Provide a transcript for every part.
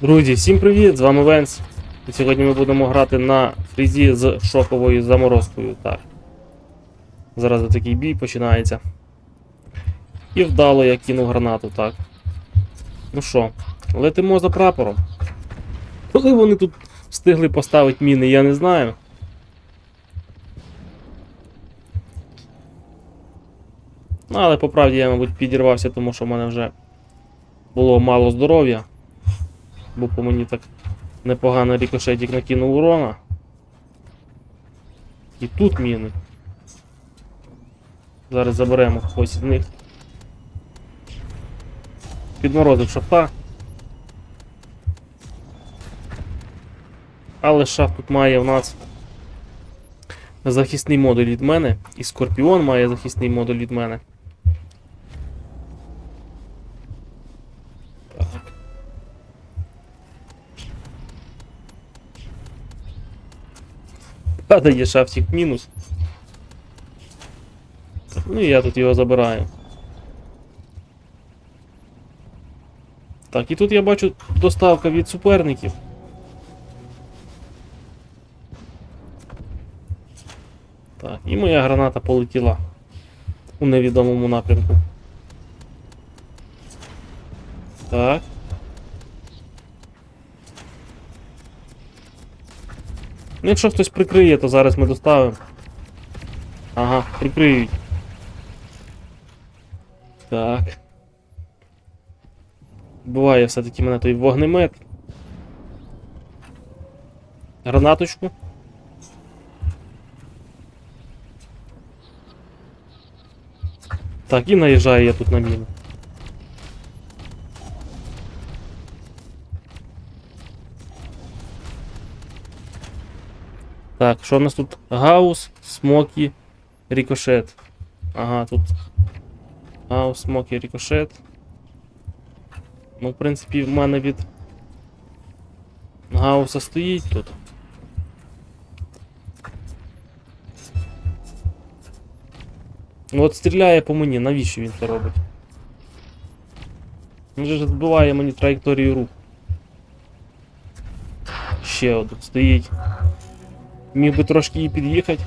Друзі, всім привіт! З вами Венс. І сьогодні ми будемо грати на фрізі з шоковою заморозкою. Так. Зараз такий бій починається. І вдало я кинув гранату, так. Ну що, летимо за прапором. Коли вони тут встигли поставити міни, я не знаю. Але по правді я, мабуть, підірвався, тому що в мене вже було мало здоров'я. Бо по мені так непогано рікошетик накинув урона. І тут міни. Зараз заберемо когось із них. Підморозив шафта. Але шаф тут має в нас захисний модуль від мене. І Скорпіон має захисний модуль від мене. Падає шафтик мінус. Ну і я тут його забираю. Так, і тут я бачу доставка від суперників. Так, і моя граната полетіла у невідомому напрямку. Так. Ну, якщо хтось прикриє, то зараз ми доставимо. Ага, прикриють. Так. Буває все-таки мене той вогнемет. Гранаточку. Так, і наїжджаю я тут на міну. Так, що в нас тут? Гаус, Смокі, Рікошет. Ага, тут. Гаус, Смокі, Рікошет. Ну, в принципі, в мене від Гауса стоїть тут. Ну от стріляє по мені, навіщо він це робить? Він же збиває мені траєкторію рук. Ще один стоїть. Міг би трошки її під'їхати.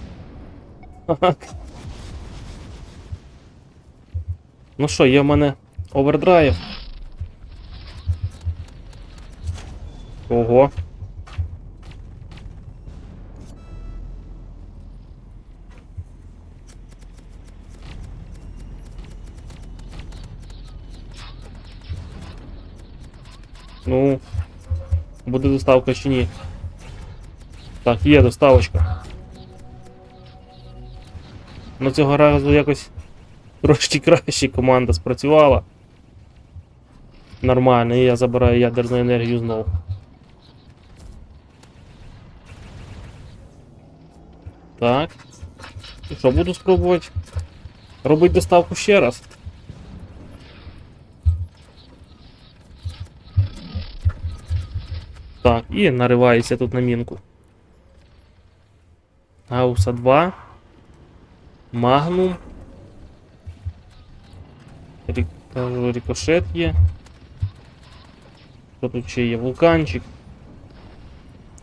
Ну що, є в мене овердрайв. Ого. Ну, буде доставка чи ні? Так, є доставочка. Ну цього разу якось трошки краще команда спрацювала. Нормально, і я забираю ядерну енергію знову. Так. І що, буду спробувати робити доставку ще раз. Так, і нариваюся тут на мінку. Гауса 2. Магнум. Рі... кажу, Рикошет є. Що тут ще є? Вулканчик.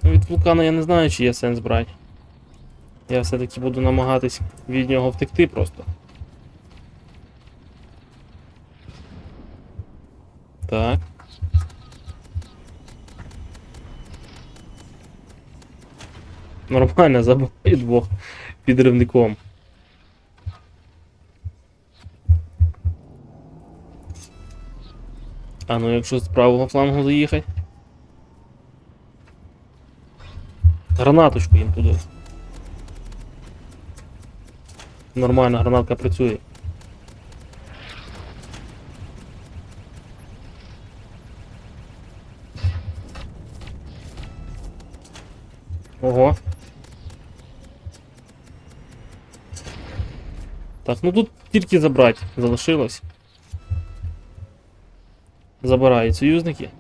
Ну, від вулкана я не знаю, чи є сенс брати. Я все-таки буду намагатись від нього втекти просто. Так. Нормально, забиває двох підривником. А ну якщо з правого флангу заїхати. Гранаточку їм туди. Нормально, гранатка працює. Ну тут тільки забрати залишилось. Забирають союзники.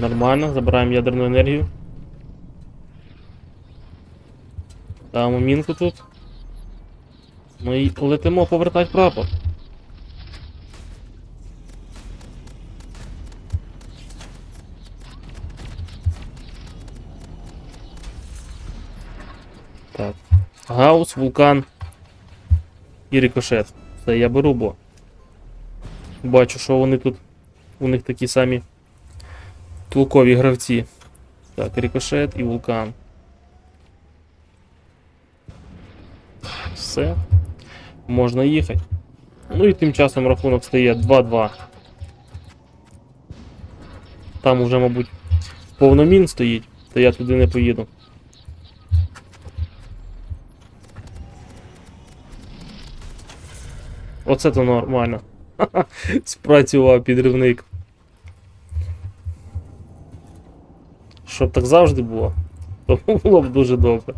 Нормально, забираємо ядерну енергію. Ставимо мінку тут. І летимо повертати прапор. Так. Гаус, вулкан і рикошет. Це я беру, бо бачу, що вони тут. У них такі самі толкові гравці. Так, рикошет і вулкан. Все. Можна їхати. Ну і тим часом рахунок стає 2-2. Там уже, мабуть, повномін стоїть, то я туди не поїду. Оце то нормально. Спрацював підривник. Щоб так завжди було, то було б дуже добре.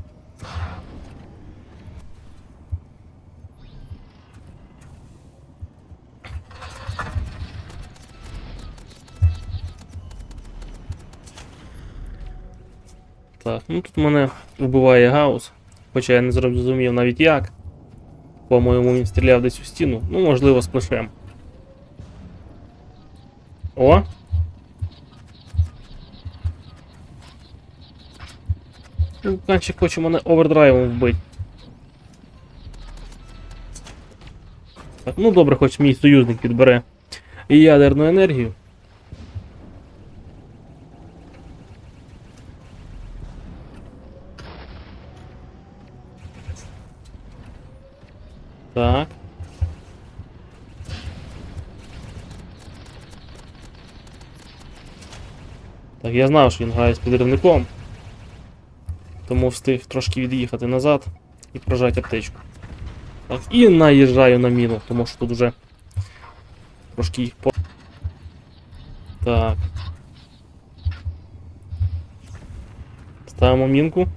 Так, ну тут мене вбиває гаус, хоча я не зрозумів навіть як. По-моєму, він стріляв десь у стіну. Ну, можливо, з плешем. О! Вулканчик хоче мене овердрайвом вбити. Так, ну добре, хоч мій союзник підбере ядерну енергію. Так. Так, я знав, що він грає з підривником. Тому встиг трошки від'їхати назад і прожати аптечку. Так, і наїжджаю на міну, тому що тут уже трошки їх по. Так. Ставимо мінку.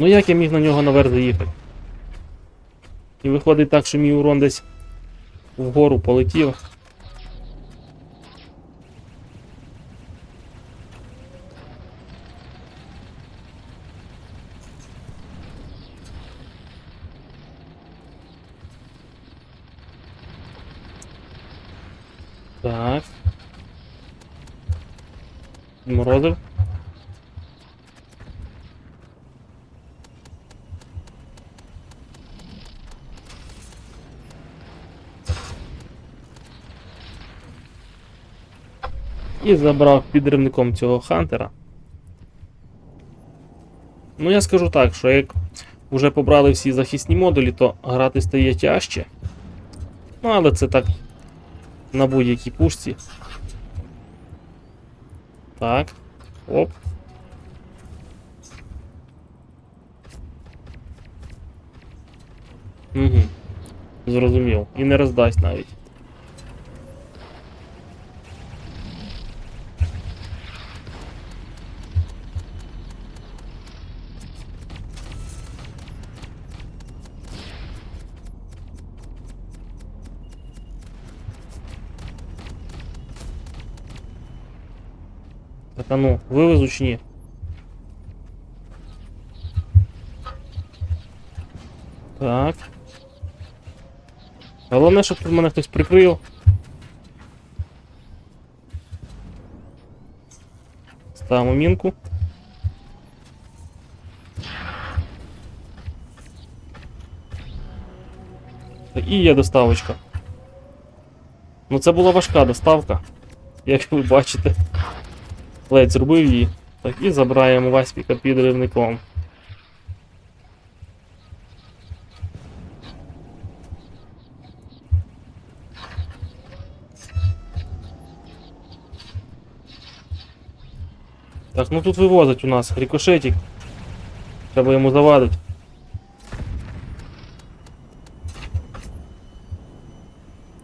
Ну як я міг на нього наверх заїхати? І виходить так, що мій урон десь вгору полетів. Так. Морозив. І забрав підривником цього хантера. Ну, я скажу так, що як вже побрали всі захисні модулі, то грати стає тяжче. Ну, але це так на будь-якій пушці. Так. Оп. Угу. Зрозумів. І не роздасть навіть. Так, а ну, вивезу чи? Так. Головне, щоб тут мене хтось прикрив. Ставимо мінку. І є доставочка. Ну це була важка доставка, як ви бачите. Ледь зробив її. Так, і забираємо Васпіка підривником. Так, ну тут вивозить у нас рикошетик. Треба йому завадити.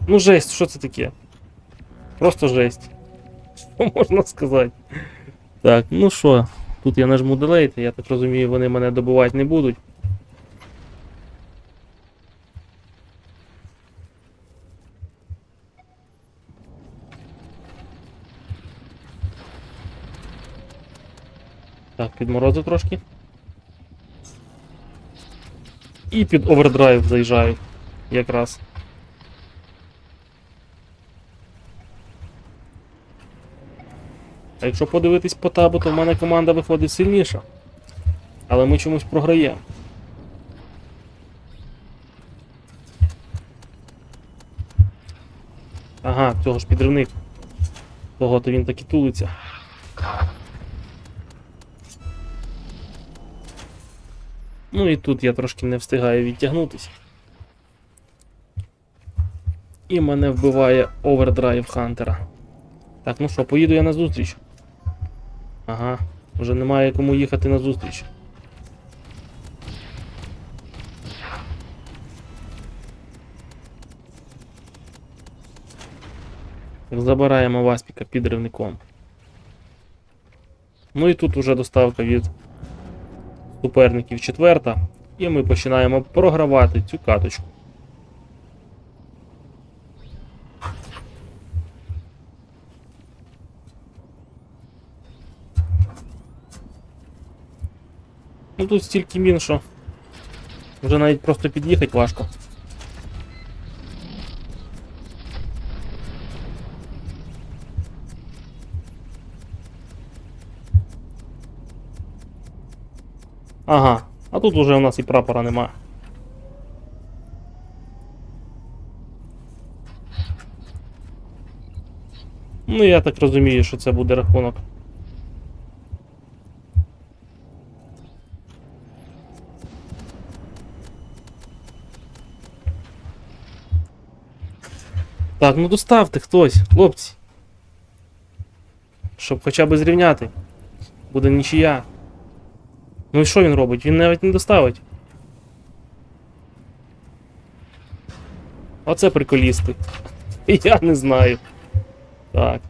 Ну жесть, що це таке? Просто жесть. можна сказати. Так, ну що, тут я нажму Delete, я так розумію, вони мене добувати не будуть. Так, підморозив трошки. І під овердрайв заїжджаю якраз. А якщо подивитись по табу, то в мене команда виходить сильніша. Але ми чомусь програємо. Ага, цього ж підривник. Того то він так і тулиться. Ну і тут я трошки не встигаю відтягнутися. І мене вбиває овердрайв Хантера. Так, ну що, поїду я на зустріч. Ага, вже немає кому їхати на зустріч. Забираємо Васпіка підривником. Ну і тут уже доставка від суперників четверта. І ми починаємо програвати цю каточку. Ну тут стільки мін, що вже навіть просто під'їхати важко. Ага, а тут уже у нас і прапора нема. Ну, я так розумію, що це буде рахунок. Так, ну доставте хтось, хлопці. Щоб хоча б зрівняти. Буде нічия. Ну і що він робить? Він навіть не доставить. Оце приколісти. Я не знаю. Так.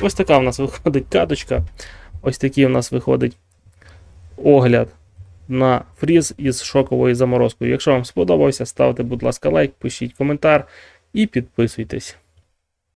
Ось така в нас виходить каточка. Ось такий у нас виходить огляд на фріз із шоковою заморозкою. Якщо вам сподобався, ставте, будь ласка, лайк, пишіть коментар і підписуйтесь.